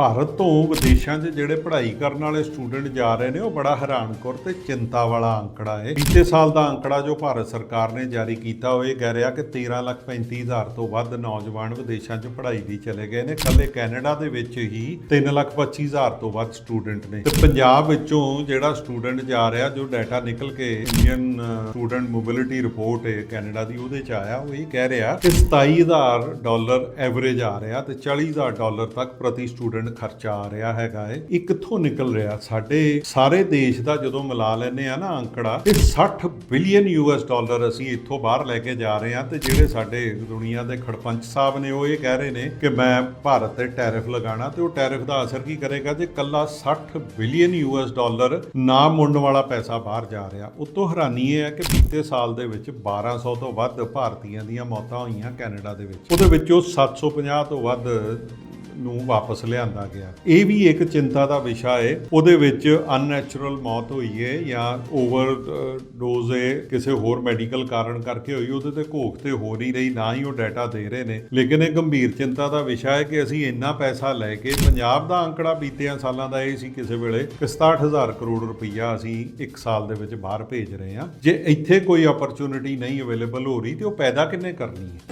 ਭਾਰਤ ਤੋਂ ਵਿਦੇਸ਼ਾਂ 'ਚ ਜਿਹੜੇ ਪੜ੍ਹਾਈ ਕਰਨ ਵਾਲੇ ਸਟੂਡੈਂਟ ਜਾ ਰਹੇ ਨੇ, ਉਹ ਬੜਾ ਹੈਰਾਨਕੁਰ ਤੇ ਚਿੰਤਾ ਵਾਲਾ ਅੰਕੜਾ ਹੈ ਬੀਤੇ ਸਾਲ ਦਾ ਅੰਕੜਾ ਜੋ ਭਾਰਤ ਸਰਕਾਰ ਨੇ ਜਾਰੀ ਕੀਤਾ, ਉਹ ਇਹ ਕਹਿ ਰਿਹਾ ਕਿ 13 ਲੱਖ 35 ਹਜ਼ਾਰ ਤੋਂ ਵੱਧ ਨੌਜਵਾਨ ਵਿਦੇਸ਼ਾਂ 'ਚ ਪੜ੍ਹਾਈ ਲਈ ਚਲੇ ਗਏ ਨੇ। ਕੱਲੇ ਕੈਨੇਡਾ ਦੇ ਵਿੱਚ ਹੀ 3 ਲੱਖ 25 ਹਜ਼ਾਰ ਤੋਂ ਵੱਧ ਸਟੂਡੈਂਟ ਨੇ। ਤੇ ਪੰਜਾਬ ਵਿੱਚੋਂ ਜਿਹੜਾ ਸਟੂਡੈਂਟ ਜਾ ਰਿਹਾ, ਜੋ ਡਾਟਾ ਨਿਕਲ ਕੇ ਇੰਡੀਅਨ ਸਟੂਡੈਂਟ ਮੋਬਿਲਿਟੀ ਰਿਪੋਰਟ ਹੈ ਕੈਨੇਡਾ ਦੀ, ਉਹਦੇ ਚ ਆਇਆ, ਉਹ ਇਹ ਕਹਿ ਰਿਹਾ ਕਿ 27000 ਡਾਲਰ ਐਵਰੇਜ ਆ ਰਿਹਾ ਤੇ 40000 ਡਾਲਰ ਤੱਕ ਪ੍ਰਤੀ ਸਟੂਡੈਂਟ ਖਰਚਾ ਆ ਰਿਹਾ ਹੈਗਾ ਹੈ ਇਹ ਕਿੱਥੋਂ ਨਿਕਲ ਰਿਹਾ। ਸਾਡੇ ਸਾਰੇ ਦੇਸ਼ ਦਾ ਜਦੋਂ ਮਿਲਾ ਲੈਨੇ ਆ ਨਾ ਅੰਕੜਾ, ਇਹ 60 ਬਿਲੀਅਨ ਯੂਐਸ ਡਾਲਰ ਅਸੀਂ ਇੱਥੋਂ ਬਾਹਰ ਲੈ ਕੇ ਜਾ ਰਹੇ ਹਾਂ ਤੇ ਜਿਹੜੇ ਸਾਡੇ ਦੁਨੀਆ ਦੇ ਖੜਪੰਚ ਸਾਹਿਬ ਨੇ ਉਹ ਇਹ ਕਹਿ ਰਹੇ ਨੇ ਕਿ ਮੈਂ ਭਾਰਤ ਤੇ ਟੈਰਿਫ ਲਗਾਣਾ ਤੇ ਉਹ ਟੈਰਿਫ ਦਾ ਅਸਰ ਕੀ ਕਰੇਗਾ? ਜੇ ਕੱਲਾ 60 ਬਿਲੀਅਨ ਯੂਐਸ ਡਾਲਰ ਨਾ ਮੁੰਨ ਵਾਲਾ ਪੈਸਾ ਬਾਹਰ ਜਾ ਰਿਹਾ। ਉਤੋਂ ਹੈਰਾਨੀ ਇਹ ਹੈ ਕਿ ਬੀਤੇ ਸਾਲ ਦੇ ਵਿੱਚ 1200 ਤੋਂ ਵੱਧ ਭਾਰਤੀਆਂ ਦੀਆਂ ਮੌਤਾਂ ਹੋਈਆਂ ਕੈਨੇਡਾ ਦੇ ਵਿੱਚ। ਉਹਦੇ ਵਿੱਚੋਂ 750 ਤੋਂ ਵੱਧ ਨੂੰ ਵਾਪਸ ਲਿਆਂਦਾ ਗਿਆ। ਇਹ ਵੀ ਇੱਕ ਚਿੰਤਾ ਦਾ ਵਿਸ਼ਾ ਹੈ ਉਹਦੇ ਵਿੱਚ ਅਨਨੈਚੁਰਲ ਮੌਤ ਹੋਈ ਹੈ ਜਾਂ ਓਵਰ ਡੋਜ਼ ਹੈ ਕਿਸੇ ਹੋਰ ਮੈਡੀਕਲ ਕਾਰਨ ਕਰਕੇ ਹੋਈ। ਉਹਦੇ ਤੇ ਘੋਖ ਤੇ ਹੋ ਨਹੀਂ ਰਹੀ, ਨਾ ਹੀ ਉਹ ਡਾਟਾ ਦੇ ਰਹੇ ਨੇ। ਲੇਕਿਨ ਇਹ ਗੰਭੀਰ ਚਿੰਤਾ ਦਾ ਵਿਸ਼ਾ ਹੈ ਕਿ ਅਸੀਂ ਇੰਨਾ ਪੈਸਾ ਲੈ ਕੇ ਪੰਜਾਬ ਦਾ ਅੰਕੜਾ ਬੀਤਿਆਂ ਸਾਲਾਂ ਦਾ ਇਹ ਸੀ ਕਿਸੇ ਵੇਲੇ ਕਿ 67000 ਕਰੋੜ ਰੁਪਈਆ ਅਸੀਂ ਇੱਕ ਸਾਲ ਦੇ ਵਿੱਚ ਬਾਹਰ ਭੇਜ ਰਹੇ ਹਾਂ। ਜੇ ਇੱਥੇ ਕੋਈ ਓਪਰਚੁਨਿਟੀ ਨਹੀਂ ਅਵੇਲੇਬਲ ਹੋ ਰਹੀ ਤੇ ਉਹ ਪੈਦਾ ਕਿੰਨੇ ਕਰਨੀ ਹੈ?